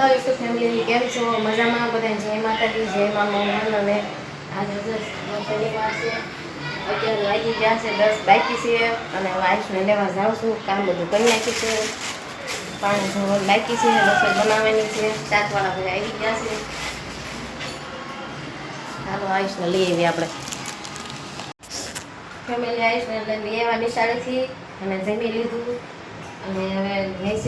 Hello YouTube family કેમ છો? મજામાં? બધા જય માતાજી, જય મા મોહન. અને આજે શનિવાર છે, અત્યારે વાગી ગયા છે દસ બાકી છે અને આયુષને લેવા જાઉં છું, કામ બધું કરી નાખ્યું છે. પાણી ધોવાનું બાકી છે, રસોઈ બનાવવાની છે. શાકવાળા બધા આવી ગયા છે. ચાલો આયુષને લઈ આવીએ આપણે. ફેમિલી આયુષને લઈ આવ્યા નિશાળેથી અને જમી લીધું. અને હવે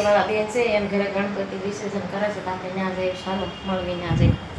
વાળા બેન છે એમ ઘરે ગણપતિ વિસર્જન કરે છે તો આપણે ત્યાં જઈએ ચાલો મળવી ત્યાં જઈએ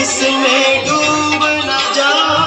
इसमें डूब न जाओ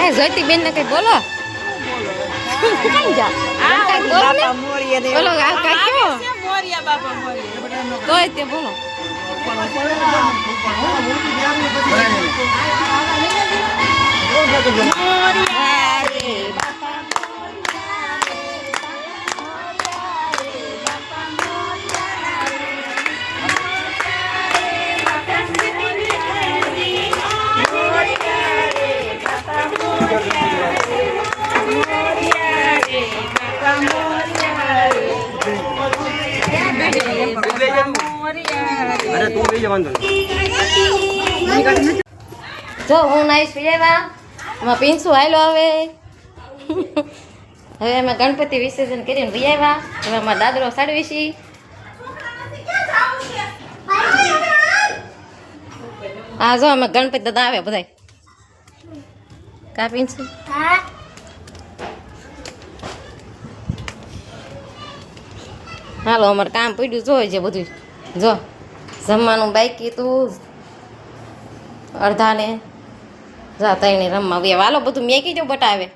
એ જોઈતી બેન ને કઈ બોલો બોલો કઈ કયો? તોય તે બોલો. લઈ જવાનું જો હું નાઈશ લેવા એમાં પીંસું હાલો હવે હવે એમાં ગણપતિ વિસર્જન કરીને ભૈયાવા હવે અમારા દાદરો સાડવીશી હા, જો અમે ગણપતિ દાદા આવ્યા બધા કાપીન છે હાલો, અમારે કામ પડ્યું જોઈએ છે બધું. જો. જમવાનું બાકી તું અડધાને જાતા એને રમવા વાલો બધું મેકી દો બટાવે.